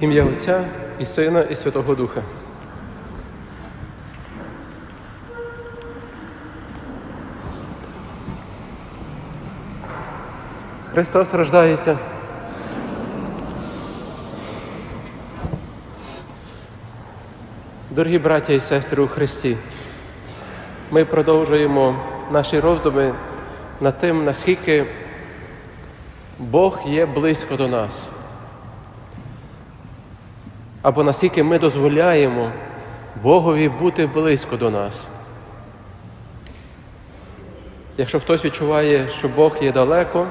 Ім'я Отця і Сина, і Святого Духа. Христос рождається. Дорогі браття і сестри у Христі, ми продовжуємо наші роздуми над тим, наскільки Бог є близько до нас. Або наскільки ми дозволяємо Богові бути близько до нас. Якщо хтось відчуває, що Бог є далеко,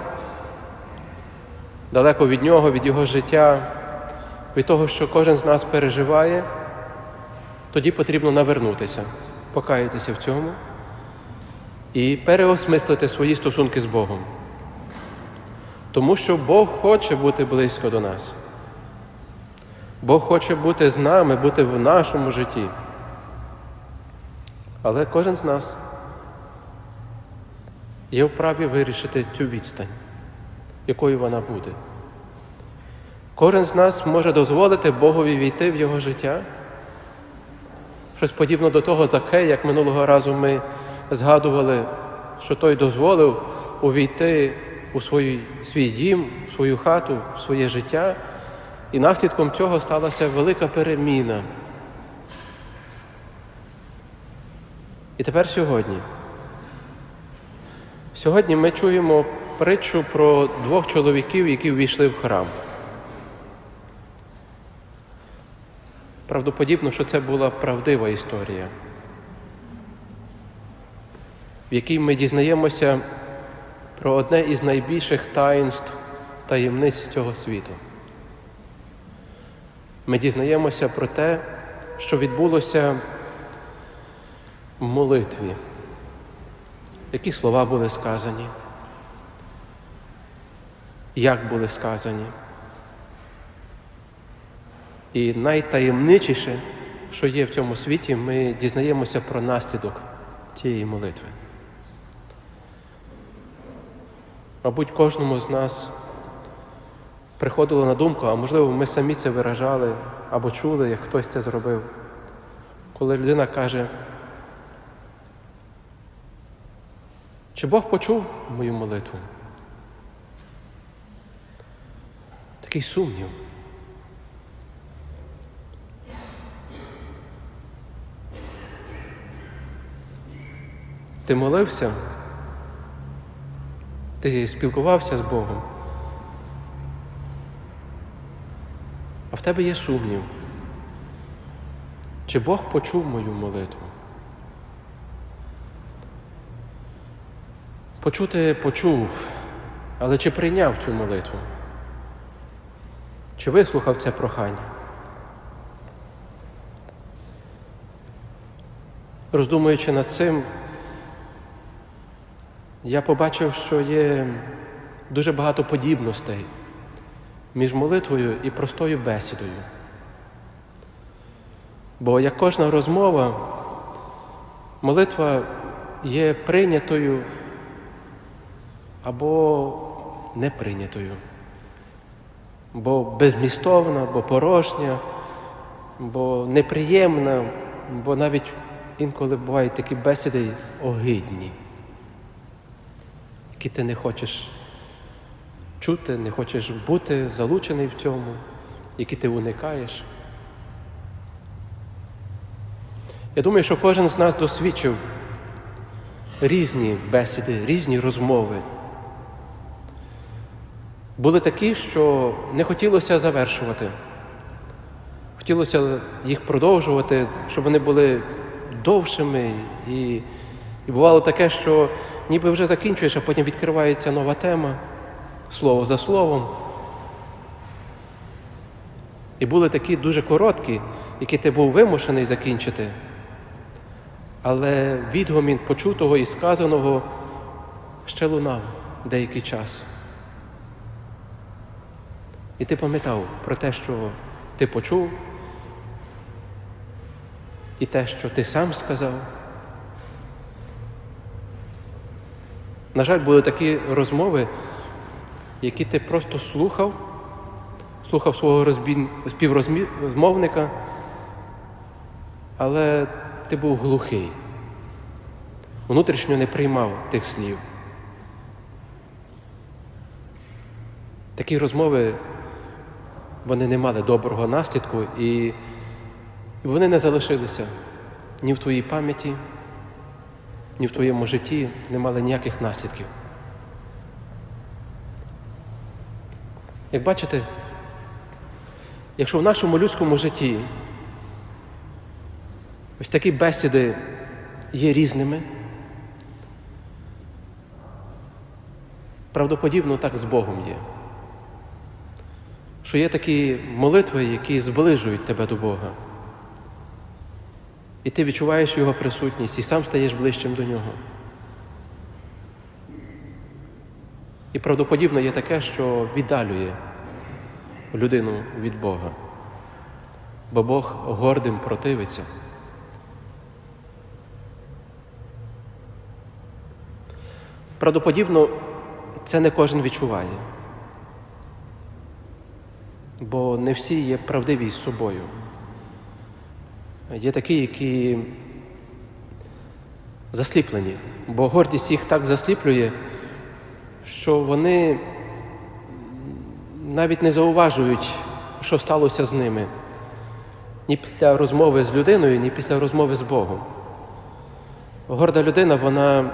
далеко від Нього, від Його життя, від того, що кожен з нас переживає, тоді потрібно навернутися, покаятися в цьому і переосмислити свої стосунки з Богом. Тому що Бог хоче бути близько до нас. Бог хоче бути з нами, бути в нашому житті. Але кожен з нас є вправі вирішити цю відстань, якою вона буде. Кожен з нас може дозволити Богові війти в його життя. Щось подібно до того Закхея, як минулого разу ми згадували, що той дозволив увійти у свій, свій дім, в свою хату, в своє життя, і наслідком цього сталася велика переміна. І тепер сьогодні. Сьогодні ми чуємо притчу про двох чоловіків, які ввійшли в храм. Правдоподібно, що це була правдива історія, в якій ми дізнаємося про одне із найбільших таїнств таємниць цього світу. Ми дізнаємося про те, що відбулося в молитві, які слова були сказані, як були сказані. І найтаємничіше, що є в цьому світі, ми дізнаємося про наслідок цієї молитви. Мабуть, кожному з нас приходило на думку, а можливо, ми самі це виражали або чули, як хтось це зробив, коли людина каже, чи Бог почув мою молитву? Такий сумнів. Ти молився, ти спілкувався з Богом, в тебе є сумнів. Чи Бог почув мою молитву? Почути почув, але чи прийняв цю молитву? Чи вислухав це прохання? Роздумуючи над цим, я побачив, що є дуже багато подібностей між молитвою і простою бесідою. Бо як кожна розмова, молитва є прийнятою або не прийнятою, бо безмістовна, бо порожня, бо неприємна, бо навіть інколи бувають такі бесіди огидні які ти не хочеш чути, не хочеш бути залучений в цьому, які ти уникаєш. Я думаю, що кожен з нас досвідчив різні бесіди, різні розмови. Були такі, що не хотілося завершувати. Хотілося їх продовжувати, щоб вони були довшими. І, і бувало таке, що ніби вже закінчуєш, а потім відкривається нова тема, слово за словом. І були такі дуже короткі, які ти був вимушений закінчити, але відгомін почутого і сказаного ще лунав деякий час. І ти пам'ятав про те, що ти почув, і те, що ти сам сказав. На жаль, були такі розмови, які ти просто слухав, слухав свого співрозмовника, але ти був глухий, внутрішньо не приймав тих слів. Такі розмови вони не мали доброго наслідку і вони не залишилися ні в твоїй пам'яті, ні в твоєму житті, не мали ніяких наслідків. Як бачите, якщо в нашому людському житті ось такі бесіди є різними, правдоподібно так з Богом є. Що є такі молитви, які зближують тебе до Бога. І ти відчуваєш Його присутність і сам стаєш ближчим до Нього. І правдоподібно є таке, що віддалює людину від Бога, бо Бог гордим противиться. Правдоподібно, це не кожен відчуває, бо не всі є правдиві з собою. Є такі, які засліплені, бо гордість їх так засліплює, що вони навіть не зауважують, що сталося з ними ні після розмови з людиною, ні після розмови з Богом. Горда людина, вона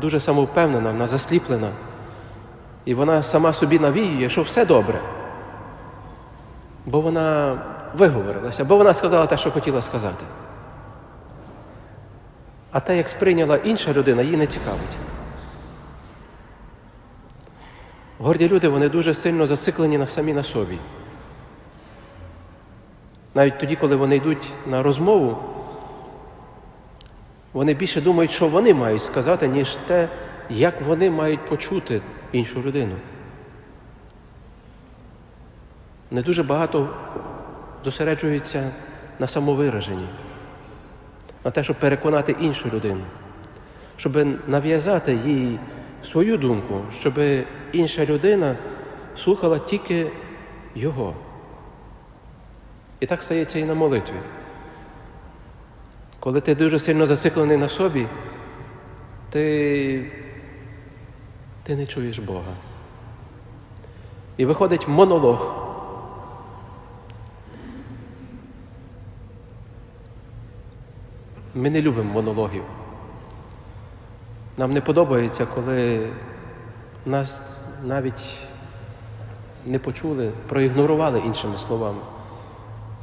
дуже самовпевнена, вона засліплена, і вона сама собі навіює, що все добре. Бо вона виговорилася, бо вона сказала те, що хотіла сказати. А те, як сприйняла інша людина, її не цікавить. Горді люди, вони дуже сильно зациклені на самі на собі. Навіть тоді, коли вони йдуть на розмову, вони більше думають, що вони мають сказати, ніж те, як вони мають почути іншу людину. Не дуже багато зосереджуються на самовираженні, на те, щоб переконати іншу людину, щоб нав'язати їй свою думку, щоб інша людина слухала тільки його. І так стається і на молитві. Коли ти дуже сильно зациклений на собі, ти, ти не чуєш Бога. І виходить монолог. Ми не любимо монологів. Нам не подобається, коли нас навіть не почули, проігнорували іншими словами.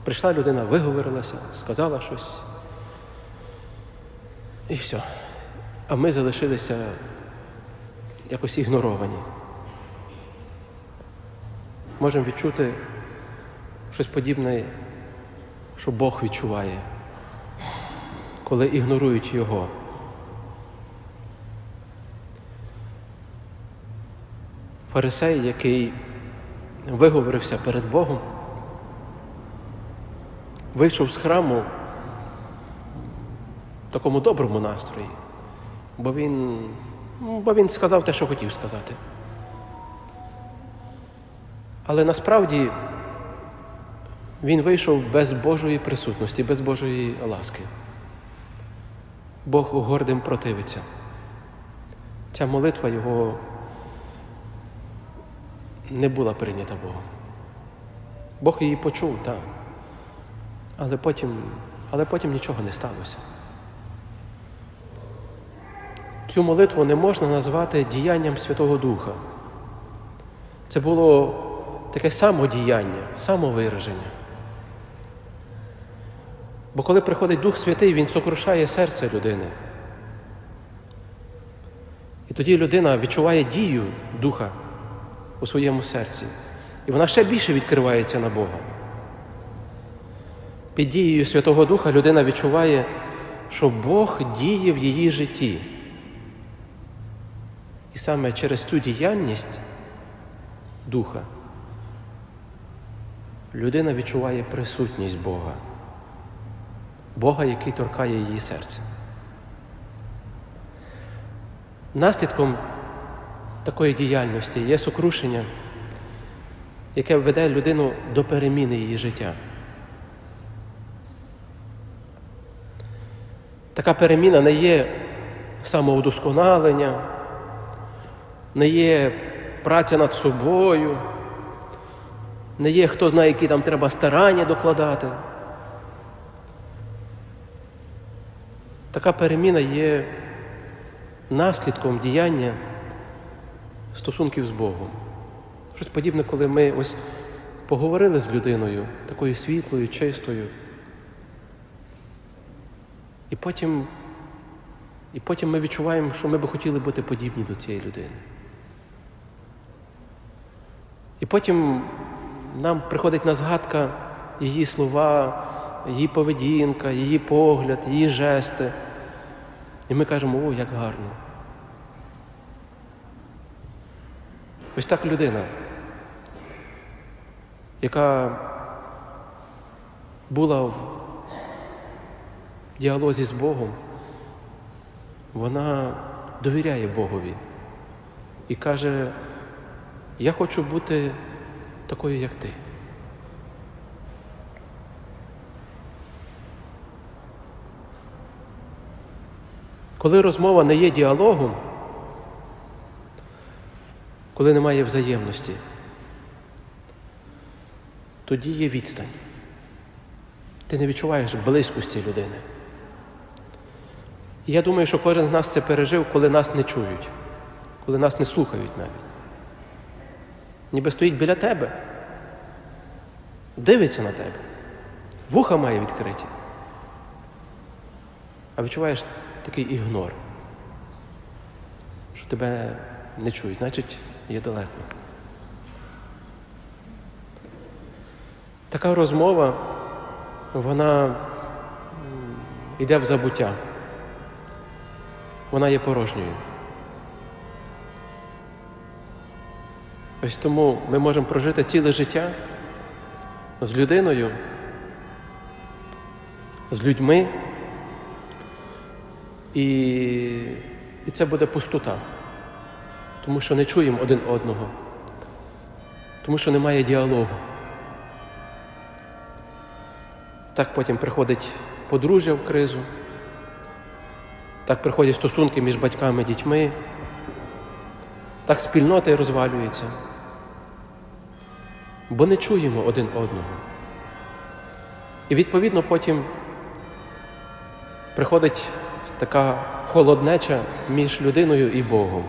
Прийшла людина, виговорилася, сказала щось. І все. А ми залишилися якось ігноровані. Можемо відчути щось подібне, що Бог відчуває, коли ігнорують Його. Фарисей, який виговорився перед Богом, вийшов з храму в такому доброму настрої, бо він, ну, бо він сказав те, що хотів сказати. Але насправді він вийшов без Божої присутності, без Божої ласки. Бог гордим противиться. Ця молитва його не була прийнята Богом. Бог її почув, так. Але потім, але потім нічого не сталося. Цю молитву не можна назвати діянням Святого Духа. Це було таке самодіяння, самовираження. Бо коли приходить Дух Святий, Він сокрушає серце людини. І тоді людина відчуває дію Духа у своєму серці. І вона ще більше відкривається на Бога. Під дією Святого Духа людина відчуває, що Бог діє в її житті. І саме через цю діяльність Духа людина відчуває присутність Бога, Бога, який торкає її серце. Наслідком такої діяльності є сокрушення, яке веде людину до переміни її життя. Така переміна не є самоудосконалення, не є праця над собою, не є хто знає, які там треба старання докладати. Така переміна є наслідком діяння стосунків з Богом. Щось подібне, коли ми ось поговорили з людиною, такою світлою, чистою. І потім, і потім ми відчуваємо, що ми би хотіли бути подібні до цієї людини. І потім нам приходить на згадка її слова, її поведінка, її погляд, її жести. І ми кажемо, о, як гарно. Ось так людина, яка була в діалозі з Богом, вона довіряє Богові і каже, я хочу бути такою, як ти. Коли розмова не є діалогом, коли немає взаємності, тоді є відстань. Ти не відчуваєш близькості людини. І я думаю, що кожен з нас це пережив, коли нас не чують, коли нас не слухають навіть. Ніби стоїть біля тебе, дивиться на тебе, вуха має відкриті. А відчуваєш такий ігнор, що тебе не чують, значить є далеко. Така розмова, вона йде в забуття. Вона є порожньою. Ось тому ми можемо прожити ціле життя з людиною, з людьми, і, і це буде пустота, тому що не чуємо один одного, тому що немає діалогу. Так потім приходить подружжя в кризу, так приходять стосунки між батьками і дітьми, так спільноти розвалюються, бо не чуємо один одного. І відповідно потім приходить така холоднеча між людиною і Богом.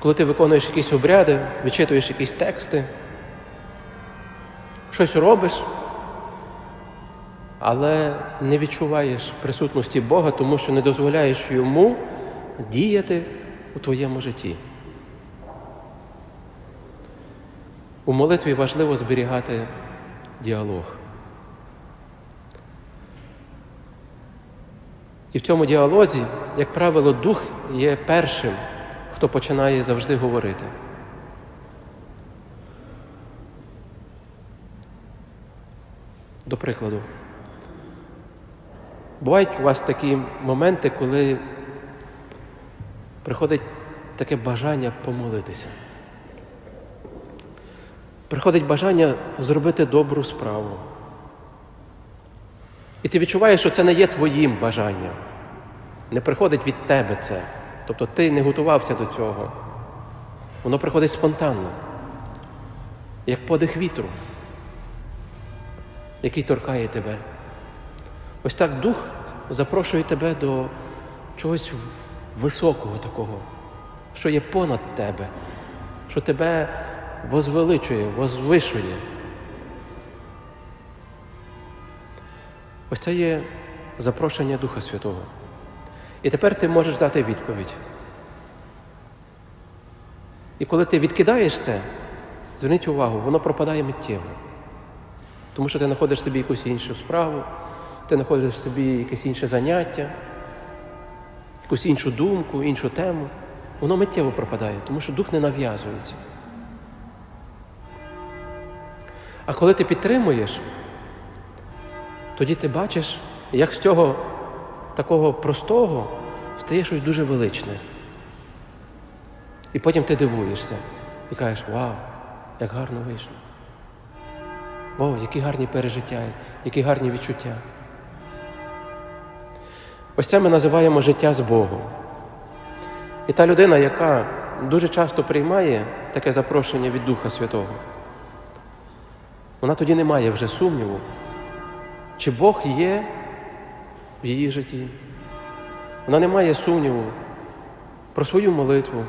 Коли ти виконуєш якісь обряди, вичитуєш якісь тексти, щось робиш, але не відчуваєш присутності Бога, тому що не дозволяєш йому діяти у твоєму житті. У молитві важливо зберігати діалог. І в цьому діалозі, як правило, дух є першим, хто починає завжди говорити. До прикладу, бувають у вас такі моменти, коли приходить таке бажання помолитися. Приходить бажання зробити добру справу. І ти відчуваєш, що це не є твоїм бажанням. Не приходить від тебе це. Тобто ти не готувався до цього. Воно приходить спонтанно, як подих вітру, який торкає тебе. Ось так дух запрошує тебе до чогось високого такого, що є понад тебе, що тебе возвеличує, возвишує. Ось це є запрошення Духа Святого. І тепер ти можеш дати відповідь. І коли ти відкидаєш це, зверніть увагу, воно пропадає миттєво. Тому що ти знаходиш собі якусь іншу справу, ти знаходиш собі якесь інше заняття, якусь іншу думку, іншу тему. Воно миттєво пропадає, тому що дух не нав'язується. А коли ти підтримуєш, тоді ти бачиш, як з цього такого простого стає щось дуже величне. І потім ти дивуєшся і кажеш, вау, як гарно вийшло. О, які гарні пережиття, які гарні відчуття. Ось це ми називаємо життя з Богом. І та людина, яка дуже часто приймає таке запрошення від Духа Святого, вона тоді не має вже сумніву, чи Бог є в її житті. Вона не має сумніву про свою молитву,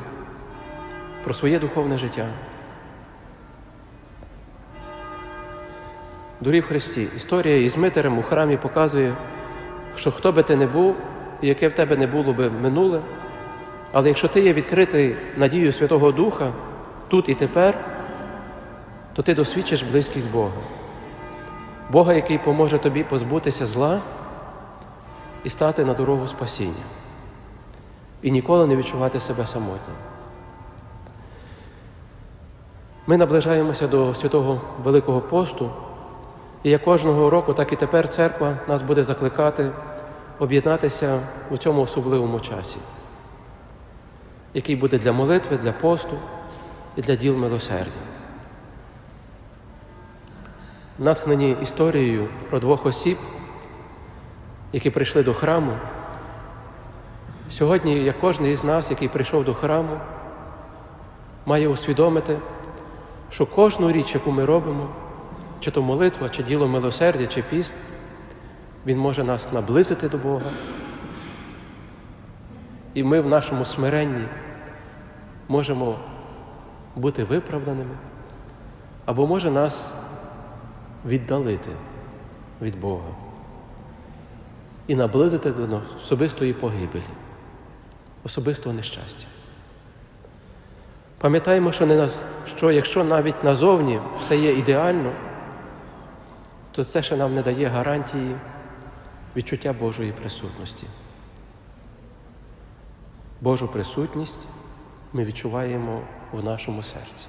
про своє духовне життя. Дорі в Христі, історія із Митерем у храмі показує, що хто би ти не був, і яке в тебе не було би минуле, але якщо ти є відкритий надією Святого Духа тут і тепер, то ти досвідчиш близькість Бога. Бога, який поможе тобі позбутися зла і стати на дорогу спасіння, і ніколи не відчувати себе самотнім. Ми наближаємося до святого Великого посту, і як кожного року, так і тепер церква нас буде закликати об'єднатися у цьому особливому часі, який буде для молитви, для посту і для діл милосердя. Натхнені історією про двох осіб, які прийшли до храму. Сьогодні, як кожен із нас, який прийшов до храму, має усвідомити, що кожну річ, яку ми робимо, чи то молитва, чи діло милосердя, чи піст, він може нас наблизити до Бога. І ми в нашому смиренні можемо бути виправданими, або може нас віддалити від Бога і наблизити до особистої погибелі, особистого нещастя. Пам'ятаємо, що, не нас, що якщо навіть назовні все є ідеально, то це ще нам не дає гарантії відчуття Божої присутності. Божу присутність ми відчуваємо в нашому серці.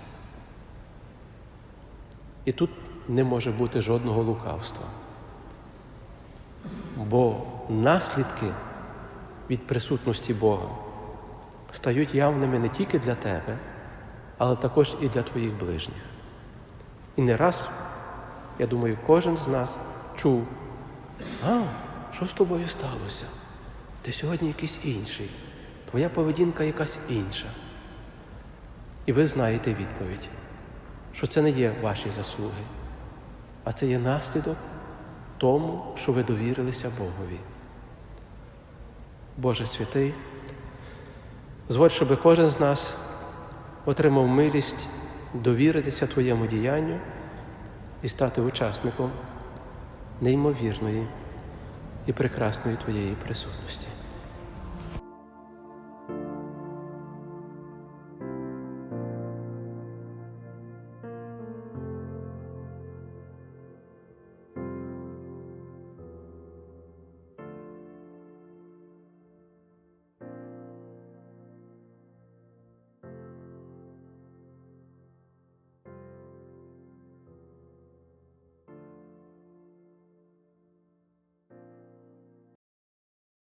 І тут не може бути жодного лукавства. Бо наслідки від присутності Бога стають явними не тільки для тебе, але також і для твоїх ближніх. І не раз, я думаю, кожен з нас чув, а, що з тобою сталося? Ти сьогодні якийсь інший, твоя поведінка якась інша. І ви знаєте відповідь, що це не є ваші заслуги, а це є наслідок тому, що ви довірилися Богові. Боже святий, зводь, щоб кожен з нас отримав милість довіритися Твоєму діянню і стати учасником неймовірної і прекрасної Твоєї присутності.